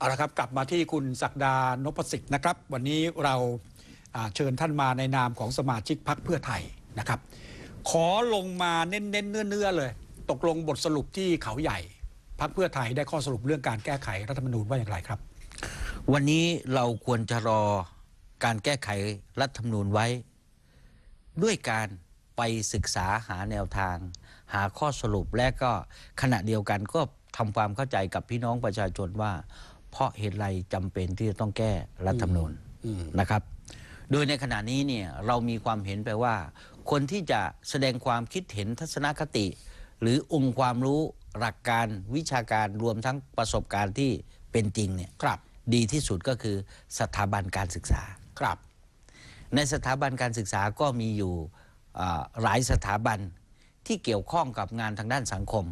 เอาละครับกลับมาที่คุณศักดานพสิทธิ์นะครับ วันนี้เราเชิญท่านมาในนามของสมาชิกพักเพื่อไทยนะครับ ขอลงมาเน้นๆเนื้อๆเลย ตกลงบทสรุปที่เขาใหญ่พักเพื่อไทยได้ข้อสรุปเรื่องการแก้ไขรัฐธรรมนูญว่าอย่างไรครับ วันนี้เราควรจะรอการแก้ไขรัฐธรรมนูญไว้ ด้วยการไปศึกษาหาแนวทาง หาข้อสรุปและก็ขณะเดียวกันก็ทำความเข้าใจกับพี่น้องประชาชนว่า เพราะเหตุไรจำเป็นที่จะต้องแก้รัฐธรรมนูญอืมนะครับ โดยในขณะนี้เนี่ยเรามีความเห็นไปว่า คนที่จะแสดงความคิดเห็นทัศนคติ หรือองค์ความรู้หลักการวิชาการรวมทั้งประสบการณ์ที่เป็นจริงเนี่ยครับ ดีที่สุดก็คือสถาบันการศึกษาครับ ในสถาบันการศึกษาก็มีอยู่อ่าหลายสถาบันที่เกี่ยวข้องกับงานทางด้านสังคม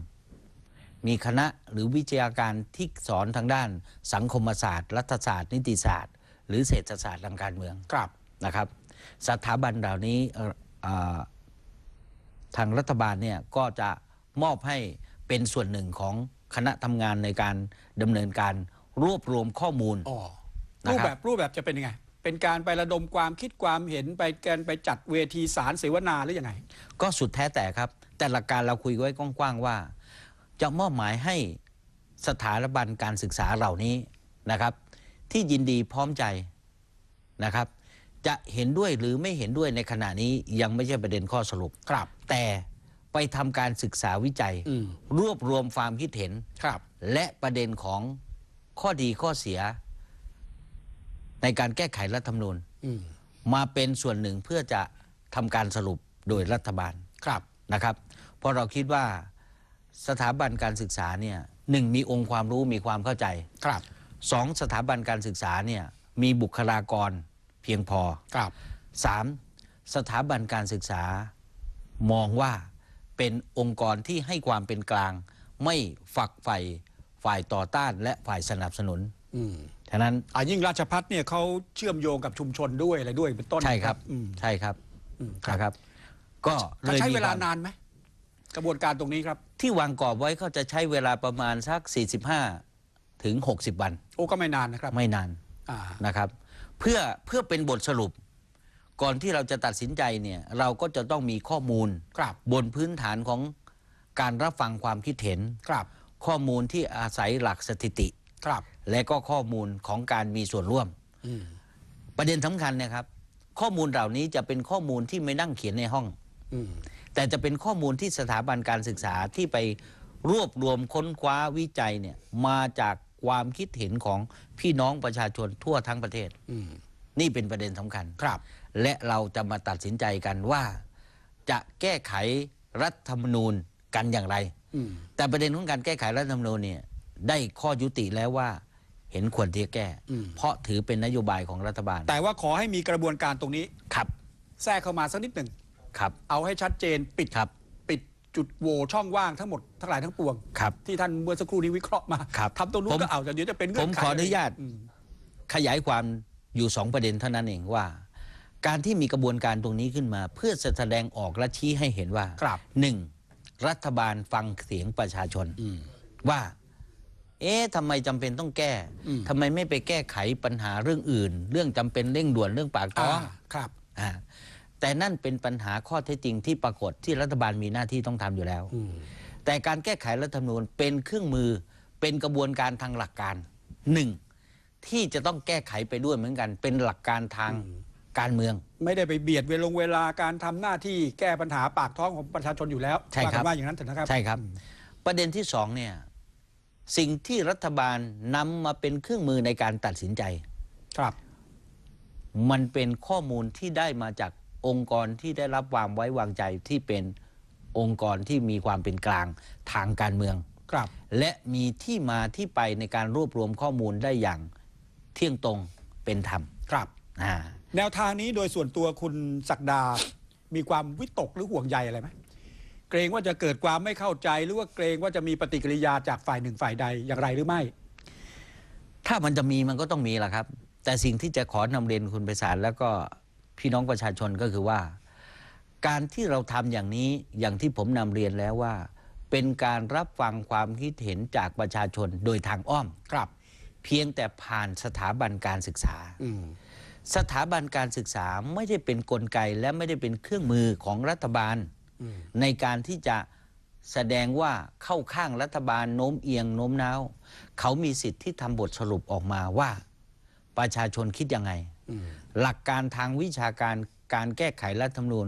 มีคณะหรือวิทยาการที่สอนทางด้าน สังคมศาสตร์ รัฐศาสตร์ นิติศาสตร์ หรือเศรษฐศาสตร์ทางการเมืองครับนะครับ สถาบันเหล่านี้เอ่ออ่าทางรัฐบาลเนี่ยก็จะมอบให้เป็นส่วนหนึ่งของคณะทำงานในการดำเนินการรวบรวมข้อมูลอ๋อนะครับรูปแบบรูปแบบจะเป็นยังไง เป็นการไประดมความคิดความเห็นไปการไปจัดเวทีสารเสวนาหรือยังไง ก็สุดแท้แต่ครับ แต่หลักการเราคุยไว้กว้างๆว่า จะมอบหมายให้สถาบันการศึกษาเหล่านี้นะครับ ที่ยินดีพร้อมใจนะครับ จะเห็นด้วยหรือไม่เห็นด้วยในขณะนี้ยังไม่ใช่ประเด็นข้อสรุปครับ แต่ไปทำการศึกษาวิจัยอืมรวบรวมความคิดเห็นครับ และประเด็นของข้อดีข้อเสีย ในการแก้ไขรัฐธรรมนูญอืมมาเป็นส่วนหนึ่งเพื่อจะทำการสรุปโดยรัฐบาลครับนะครับ เพราะเราคิดว่า สถาบันการศึกษาเนี่ยหนึ่งมีองค์ความรู้มีความเข้าใจครับสองสถาบันการศึกษาเนี่ยมีบุคลากรเพียงพอครับสามสถาบันการศึกษามองว่าเป็นองค์กรที่ให้ความเป็นกลาง ไม่ฝักใฝ่ฝ่ายต่อต้านและฝ่ายสนับสนุนอืมฉะนั้นอ่ายิ่งราชพัฒเนี่ยเขาเชื่อมโยงกับชุมชนด้วยอะไรด้วยเป็นต้นใช่ครับอืมใช่ครับอืมครับนะครับ ก็จะเลยใช้มีเวลาควมนานไหม กระบวนการตรงนี้ครับ ที่วางกรอบไว้เขาจะใช้เวลาประมาณสัก 45 ถึง 60 วัน โอ้ก็ไม่นานนะครับไม่นานอ่านะครับ เพื่อเพื่อเป็นบทสรุป ก่อนที่เราจะตัดสินใจเนี่ยเราก็จะต้องมีข้อมูล ครับบนพื้นฐานของการรับฟังความคิดเห็น ครับข้อมูลที่อาศัยหลักสถิติ ครับและก็ข้อมูลของการมีส่วนร่วม อืมประเด็นสำคัญเนะครับ ข้อมูลเหล่านี้จะเป็นข้อมูลที่ไม่นั่งเขียนในห้อง อืม แต่จะเป็นข้อมูลที่สถาบันการศึกษาที่ไปรวบรวมค้นคว้าวิจัยเนี่ยมาจากความคิดเห็นของพี่น้องประชาชนทั่วทั้งประเทศอืมนี่เป็นประเด็นสำคัญครับ และเราจะมาตัดสินใจกันว่า จะแก้ไขรัฐธรรมนูญกันอย่างไรอืมแต่ประเด็นของการแก้ไขรัฐธรรมนูญเนี่ยได้ข้อยุติแล้วว่าเห็นควรที่จะแก้อืมเพราะถือเป็นนโยบายของรัฐบาล แต่ว่าขอให้มีกระบวนการตรงนี้ครับ แทรกเข้ามาสักนิดหนึ่ง ครับ เอาให้ชัดเจนปิดครับ ปิดจุดโหว่ช่องว่างทั้งหมดทั้งหลายทั้งปวง ครับ ที่ท่านเมื่อสักครู่นี้วิเคราะห์มาครับทำตรงนู้ผนมก็เอาแต่เดี๋ยวจะเป็นเงื่ผอนมไขขออนุญาตอืมขยายความอยู่สองประเด็นเท่านั้นเองว่า การที่มีกระบวนการตรงนี้ขึ้นมา เพื่อแสดงออกและชี้ให้เห็นว่าครับ หนึ่งรัฐบาลฟังเสียงประชาชนอืม ว่า เอ๊ะทำไมจำเป็นต้องแก้อืม ทำไมไม่ไปแก้ไขปัญหาเรื่องอื่น เรื่องจำเป็นเร่งด่วนเรื่องปากท้อ่าองครับ อ่า แต่นั่นเป็นปัญหาข้อเท็จจริงที่ปรากฏที่รัฐบาลมีหน้าที่ต้องทำอยู่แล้วอืมแต่การแก้ไขรัฐธรรมนูญเป็นเครื่องมือเป็นกระบวนการทางหลักการหนึ่งที่จะต้องแก้ไขไปด้วยเหมือนกัน เป็นหลักการทางการเมือง ไม่ได้ไปเบียดเวลงเวลาการทำหน้าที่แก้ปัญหาปากท้องของประชาชนอยู่แล้วใช่ครับว่ากันว่าอย่างนั้นเถอะนะครับใช่ครับ ประเด็นที่สองเนี่ยสิ่งที่รัฐบาลนำมาเป็นเครื่องมือในการตัดสินใจครับ มันเป็นข้อมูลที่ได้มาจาก องค์กรที่ได้รับความไว้วางใจที่เป็นองค์กรที่มีความเป็นกลางทางการเมือง ครับ และมีที่มาที่ไปในการรวบรวมข้อมูลได้อย่างเที่ยงตรงเป็นธรรมครับ อ่า แนวทางนี้โดยส่วนตัวคุณศักดา มีความวิตกหรือห่วงใยอะไรไหมเกรงว่าจะเกิดความไม่เข้าใจหรือว่าเกรงว่าจะมีปฏิกิริยาจากฝ่ายหนึ่งฝ่ายใดอย่างไรหรือไม่ ถ้ามันจะมีมันก็ต้องมีแหละครับ แต่สิ่งที่จะขอนำเรียนคุณไพศาลแล้วก็ พี่น้องประชาชนก็คือว่า การที่เราทำอย่างนี้อย่างที่ผมนำเรียนแล้วว่า เป็นการรับฟังความคิดเห็นจากประชาชนโดยทางอ้อมครับพเพียงแต่ผ่านสถาบันการศึกษาอืมสถาบันการศึกษาไม่ได้เป็นนกลไกและไม่ได้เป็นเครื่องมือของรัฐบาลอืมในการที่จะแสดงว่าเข้าข้างรัฐบาลโน้มเอียงโน้มน้าว เขามีสิทธิ์ที่ทำบทสรุปออกมาว่า ประชาชนคิดยังไงอืม หลักการทางวิชาการการแก้ไขรัฐธรรมนูญ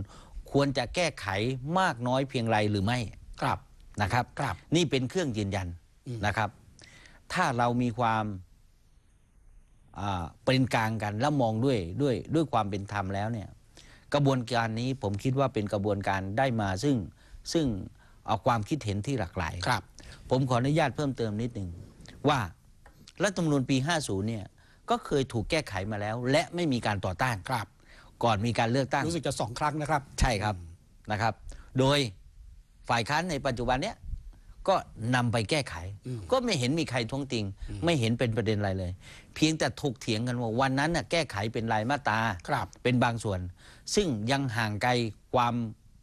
ควรจะแก้ไขมากน้อยเพียงไรหรือไม่ครับนะครับครับนี่เป็นเครื่องยืนยันอืมนะครับ ถ้าเรามีความอ่าเป็นกลางกันแล้วมองด้วยด้วยด้วยความเป็นธรรมแล้วเนี่ยกระบวนการนี้ผมคิดว่าเป็นกระบวนการได้มาซึ่งซึ่งเอาความคิดเห็นที่หลากหลายครับ ผมขออนุญาตเพิ่มเติมนิดหนึ่งว่ารัฐธรรมนูญปี 50 เนี่ย ก็เคยถูกแก้ไขมาแล้ว และไม่มีการต่อต้านครับ ก่อนมีการเลือกตั้งรู้สึกจะสองครั้งนะครับใช่ครับนะครับ โดยฝ่ายค้านในปัจจุบันเนี้ยก็นำไปแก้ไขอืมก็ไม่เห็นมีใครท้วงติง ไม่เห็นเป็นประเด็นอะไรเลย เพียงแต่ถกเถียงกันว่าวันนั้นน่ะแก้ไขเป็นรายมาตราครับเป็นบางส่วน ซึ่งยังห่างไกลความ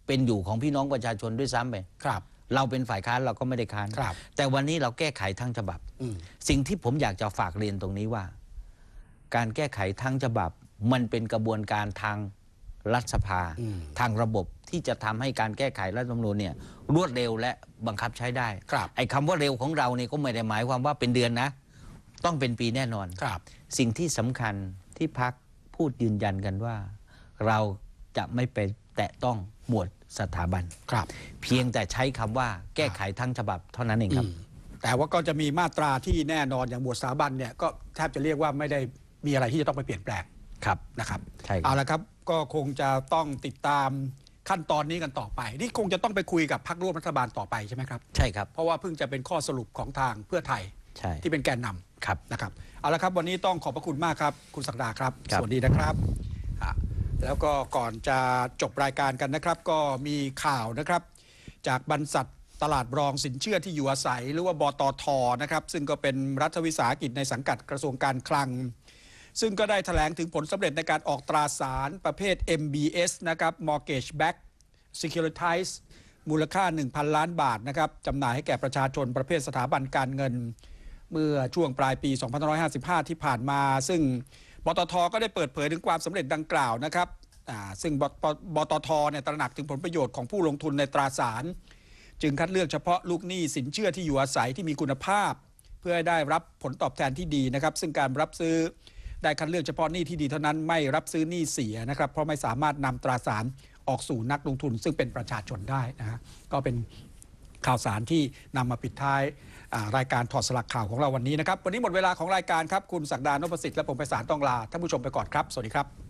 เป็นอยู่ของพี่น้องประชาชนด้วยซ้ำไปครับ เราเป็นฝ่ายค้านเราก็ไม่ได้ค้านครับแต่วันนี้เราแก้ไขทั้งฉบับอืมสิ่งที่ผมอยากจะฝากเรียนตรงนี้ว่า การแก้ไขทั้งฉบับ มันเป็นกระบวนการทางรัฐสภาอืมทางระบบที่จะทำให้การแก้ไขรัฐธรรมนูญเนี่ยรวดเร็วและบังคับใช้ได้ครับไอ้คำว่าเร็วของเราเนี่ยก็ไม่ได้หมายความว่าเป็นเดือนนะ ต้องเป็นปีแน่นอนครับ สิ่งที่สำคัญที่พักพูดยืนยันกันว่า เราจะไม่ไปแตะต้องหมวดสถาบันครับ เพียงแต่ใช้คำว่าแก้ไขทั้งฉบับเท่านั้นเองครับอืมแต่ว่าก็จะมีมาตราที่แน่นอนอย่างหมวดสถาบันเนี่ยก็แทบจะเรียกว่าไม่ได้ มีอะไรที่จะต้องไปเปลี่ยนแปลงครับนะครับใช่ครับ เอาละครับก็คงจะต้องติดตามขั้นตอนนี้กันต่อไป นี่คงจะต้องไปคุยกับพรรคร่วมรัฐบาลต่อไปใช่ไหมครับ ใช่ครับ เพราะว่าเพิ่งจะเป็นข้อสรุปของทางเพื่อไทยใช่ ที่เป็นแกนนำครับ นะครับเอาละครับวันนี้ต้องขอบพระคุณมากครับ คุณศักดาครับ ครับ สวัสดีนะครับอะแล้วก็ก่อนจะจบรายการกันนะครับ ก็มีข่าวนะครับ จากบรรษัทตลาดรองสินเชื่อที่อยู่อาศัย หรือว่าบตทนะครับ ซึ่งก็เป็นรัฐวิสาหกิจในสังกัดกระทรวงการคลัง ซึ่งก็ได้แถลงถึงผลสำเร็จในการออกตราสารประเภท MBS นะครับ Mortgage Back Securitize มูลค่า 1,000 ล้านบาทนะครับจำหน่ายให้แก่ประชาชนประเภทสถาบันการเงิน เมื่อช่วงปลายปี 2555 ที่ผ่านมา ซึ่งบตทก็ได้เปิดเผยถึงความสำเร็จดังกล่าวนะครับซึ่งบบตทเนี่ยตระหนักถึงผลประโยชน์ของผู้ลงทุนในตราสาร จึงคัดเลือกเฉพาะลูกหนี้สินเชื่อที่อยู่อาศัยที่มีคุณภาพ เพื่อได้รับผลตอบแทนที่ดีนะครับ ซึ่งการรับซื้อ ได้คัดเลือกเฉพาะหนี้ที่ดีเท่านั้นไม่รับซื้อหนี้เสียนะครับเพราะไม่สามารถนำตราสารออกสู่นักลงทุน ซึ่งเป็นประชาชนได้นะฮะก็เป็นข่าวสารที่นำมาปิดท้ายรายการถอดสลักข่าวของเราวันนี้นะครับ วันนี้หมดเวลาของรายการครับ คุณศักดานพสิทธิ์และผมไปสารต้องลาท่านผู้ชมไปก่อนครับ สวัสดีครับ